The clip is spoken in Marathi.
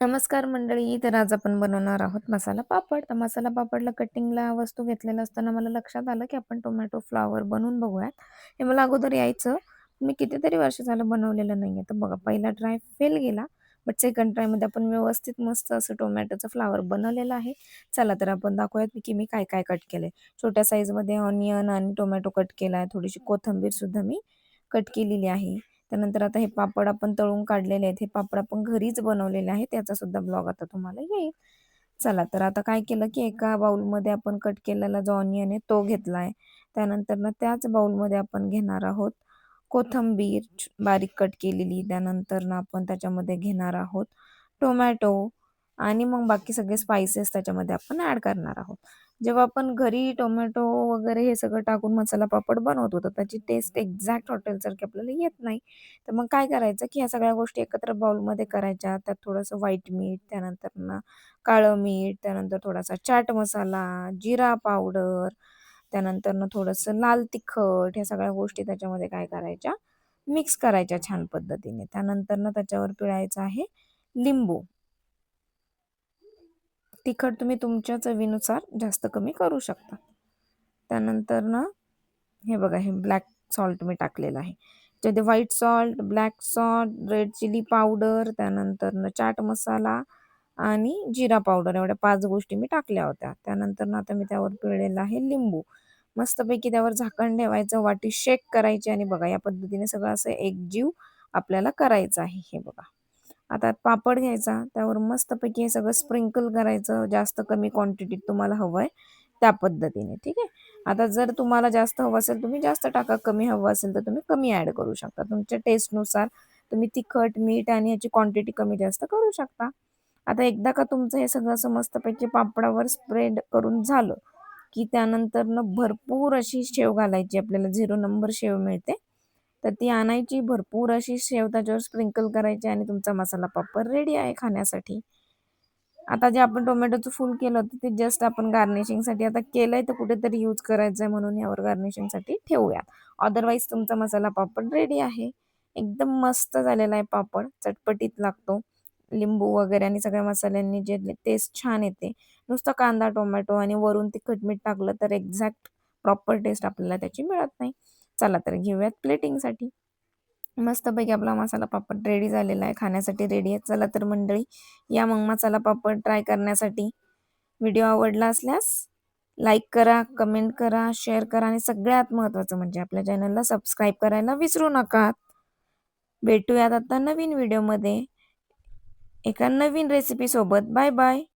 नमस्कार मंडळी तर आज आपण बनवणार आहोत मसाला पापड. तर मसाला पापडला कटिंगला वस्तू घेतलेलं असताना मला लक्षात आलं की आपण टोमॅटो फ्लॉवर बनवून बघूयात. हे मला अगोदर यायचं. मी कितीतरी वर्ष झालं बनवलेलं नाही आहे तर बघा पहिला ट्राय फेल गेला बट सेकंड ट्रायमध्ये आपण व्यवस्थित मस्त असं टोमॅटोचं फ्लावर बनवलेलं आहे. चला तर आपण दाखवूयात की मी काय काय कट केलं छोट्या साईजमध्ये ऑनियन आणि टोमॅटो कट केला आहे थोडीशी कोथिंबीरसुद्धा मी कट केलेली आहे. त्यानंतर आता हे पापड आपण तळून काढलेले आहेत. हे पापड आपण घरीच बनवलेले आहे त्याचा सुद्धा ब्लॉग आता तुम्हाला येईल. चला तर आता काय केलं की एका बाउलमध्ये आपण कट केलेला जो ऑनियन आहे तो घेतला आहे. त्यानंतर ना त्याच बाउलमध्ये आपण घेणार आहोत कोथंबीर बारीक कट केलेली. त्यानंतर ना आपण त्याच्यामध्ये घेणार आहोत टोमॅटो. आणि मग बाकी सगळे स्पायसेस त्याच्यामध्ये आपण ॲड करणार आहोत. जेव्हा आपण घरी टोमॅटो वगैरे हे सगळं टाकून मसाला पापड बनवतो तर त्याची टेस्ट एक्झॅक्ट हॉटेलसारखी आपल्याला येत नाही. तर मग काय करायचं की ह्या सगळ्या गोष्टी एकत्र बाउलमध्ये करायच्या. त्यात थोडंसं व्हाईट मीठ त्यानंतर ना काळं मीठ त्यानंतर थोडासा चाट मसाला जिरा पावडर त्यानंतर ना थोडंसं लाल तिखट ह्या सगळ्या गोष्टी त्याच्यामध्ये काय करायच्या? मिक्स करायच्या छान पद्धतीने. त्यानंतर ना त्याच्यावर पिळायचं आहे लिंबू. तिखट तुम्ही तुमच्या चवीनुसार जास्त कमी करू शकता. त्यानंतर ना हे बघा हे ब्लॅक सॉल्ट मी टाकलेलं आहे. ज्यामध्ये white salt black salt red chilli powder त्यानंतर ना चाट मसाला आणि जिरा पावडर एवढ्या पाच गोष्टी मी टाकल्या होत्या. त्यानंतर ना आता मी त्यावर पिळलेलं आहे लिंबू. मस्तपैकी त्यावर झाकण ठेवायचं वाटी शेक करायची आणि बघा या पद्धतीने सगळं असं एकजीव आपल्याला करायचं आहे. हे बघा. आता पापड घ्यायचा त्यावर मस्तपैकी हे सगळं स्प्रिंकल करायचं जास्त कमी क्वांटिटीत तुम्हाला हवं आहे त्या पद्धतीने ठीक आहे? आता जर तुम्हाला जास्त हवं असेल तुम्ही जास्त टाका कमी हवं असेल तर तुम्ही कमी ॲड करू शकता. तुमच्या टेस्टनुसार तुम्ही तिखट मीठ आणि याची क्वांटिटी कमी जास्त करू शकता. आता एकदा का तुमचं हे सगळं असं मस्तपैकी पापडावर स्प्रेड करून झालं की त्यानंतर न भरपूर अशी शेव घालायची आपल्याला झिरो नंबर शेव मिळते. तर ती आणायची भरपूर अशी शेव त्याच्यावर स्प्रिंकल करायची आणि तुमचा मसाला पापड रेडी आहे खाण्यासाठी. आता जे आपण टोमॅटोचं फुल केलं होतं ते जस्ट आपण गार्निशिंगसाठी आता केलंय तर कुठेतरी यूज करायचं आहे म्हणून यावर गार्निशिंगसाठी ठेवूया अदरवाईज तुमचा मसाला पापड रेडी आहे. एकदम मस्त झालेला आहे पापड चटपटीत लागतो. लिंबू वगैरे आणि सगळ्या मसाल्यांनी जे टेस्ट छान येते. नुसतं कांदा टोमॅटो आणि वरून तिखट मीठ टाकलं तर एक्झॅक्ट प्रॉपर टेस्ट आपल्याला त्याची मिळत नाही. चला तर घेऊयात प्लेटिंगसाठी मस्तपैकी आपला मसाला पापड रेडी झालेला आहे. खाण्यासाठी रेडी आहे चला तर मंडळी या मग मसाला पापड ट्राय करण्यासाठी. व्हिडिओ आवडला असल्यास लाईक करा कमेंट करा शेअर करा आणि सगळ्यात महत्त्वाचं म्हणजे आपल्या चॅनलला सबस्क्राईब करायला विसरू नका. भेटूयात आता नवीन व्हिडिओमध्ये एका नवीन रेसिपीसोबत बाय बाय